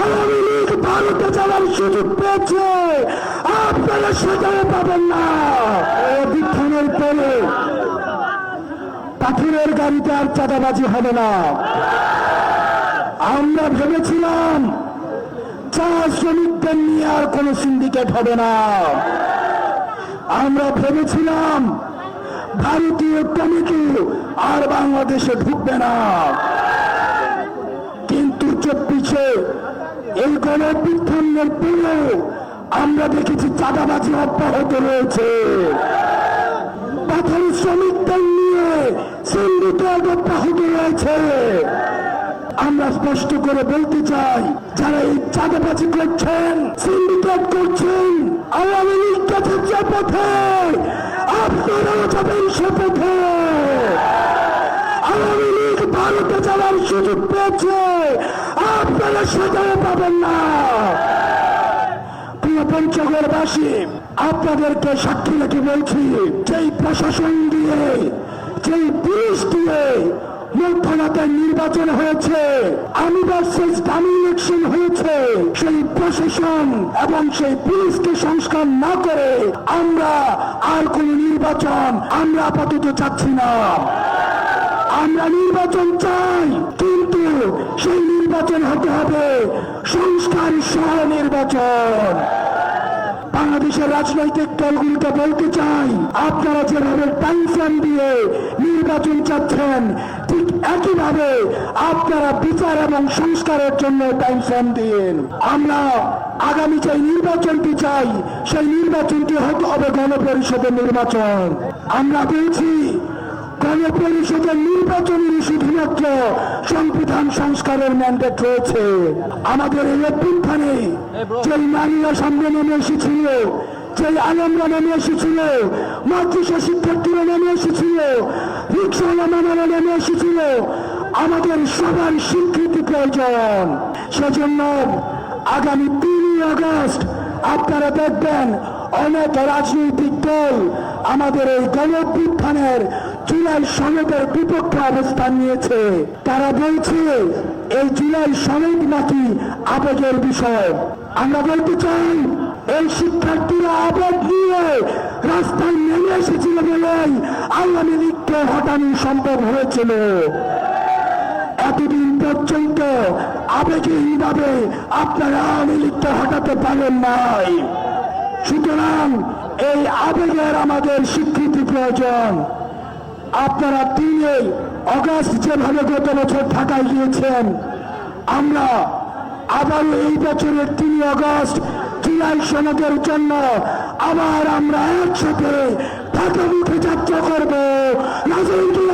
আওয়ামী ভারতে যাওয়ার সুযোগ পেয়েছে। আপনারা সেটাও পাবেন না। পরে পাথরের গাড়িতে আর চাঁদাবাজি হবে না। আমরা ভেবেছিলাম চা শ্রমিকদের নিয়ে আর কোন সিন্ডিকেট হবে না। আমরা ভেবেছিলাম ভারতীয় কমিটি আর বাংলাদেশে ঢুকবে না। কিন্তু চব্বিশে এই গণবিধানের পরেও আমরা দেখেছি চাঁদাবাজি অব্যাহত রয়েছে। পাথর শ্রমিকদের নিয়ে সিন্ডিকেট অব্যাহত রয়েছে। আমরা স্পষ্ট করে বলতে চাই, যারা এই চাঁদাবাজি করছেন, সিন্ডিকেট করছেন, আওয়ামী লীগ গেছে যে পথে, আপনারাও যাবেন সে পথে। লীগ ভারতে সুযোগ পেয়েছে। আপনারা সেটাও পাবেন না। প্রিয় পঞ্চগড়বাসী, আপনাদেরকে সাক্ষী রেখে বলছি, যেই প্রশাসন দিয়ে, যেই পুলিশ দিয়ে মধ্যরাতে নির্বাচন হয়েছে আমি ভার্সেস দামি ইলেকশন হয়েছে, সেই প্রশাসন এবং সেই পুলিশকে সংস্কার না করে আমরা আর কোন নির্বাচন আমরা আপাতত চাচ্ছি না। আমরা নির্বাচন চাই, কিন্তু সেই নির্বাচন হতে হবে সংস্কার সহ নির্বাচন। বাংলাদেশের রাজনৈতিক দলগুলিকে বলতে চাই, আপনারা যেভাবে টাইম দিয়ে নির্বাচন চাচ্ছেন, ঠিক একইভাবে আপনারা বিচার এবং সংস্কারের জন্য টাইম দিন আমরা আগামী যে নির্বাচনটি চাই, সেই নির্বাচনটি হতে হবে গণপরিষদের নির্বাচন। আমরা বলছি গণপরিষদের নির্বাচনের শুধুমাত্র সংবিধান সংস্কারের ম্যান্ডেট রয়েছে। আমাদের এই অভ্যুত্থানে যেই নারীরা সামনে নেমে এসেছিল, যেই আলমরা নেমে এসেছিল শিক্ষার্থীরা নেমে এসেছিল রিক্সাওয়ালা নেমে এসেছিল, আমাদের সবার স্বীকৃতি প্রয়োজন। সেজন্য আগামী তিনই আগস্ট আপনারা দেখবেন, অনেক রাজনৈতিক দল আমাদের এই গণপুত্থানের জুলাই সনদের বিপক্ষে অবস্থান নিয়েছে। তারা বলছে, এই জুলাই সনদ নাকি আবেগের বিষয়। আমরা বলতে চাই, এই শিক্ষার্থীরা আবেগ নিয়ে রাস্তায় নেমে এসেছিল বলেই আওয়ামী লীগকে হটানো সম্ভব হয়েছিল। এতদিন পর্যন্ত আবেগহীনভাবে আপনারা আওয়ামী লীগকে হটাতে পারেন নাই। সুতরাং এই আবেগের আমাদের স্বীকৃতি প্রয়োজন। আপনারা তিনই অগাস্ট যেভাবে গত বছর ঠাকাই দিয়েছেন আমরা আবারও এই বছরের তিন অগাস্ট জিয়াই সনদের জন্য আবার আমরা একসাথে ঢাকা মুখে যাত্রা করব। রাজনীতি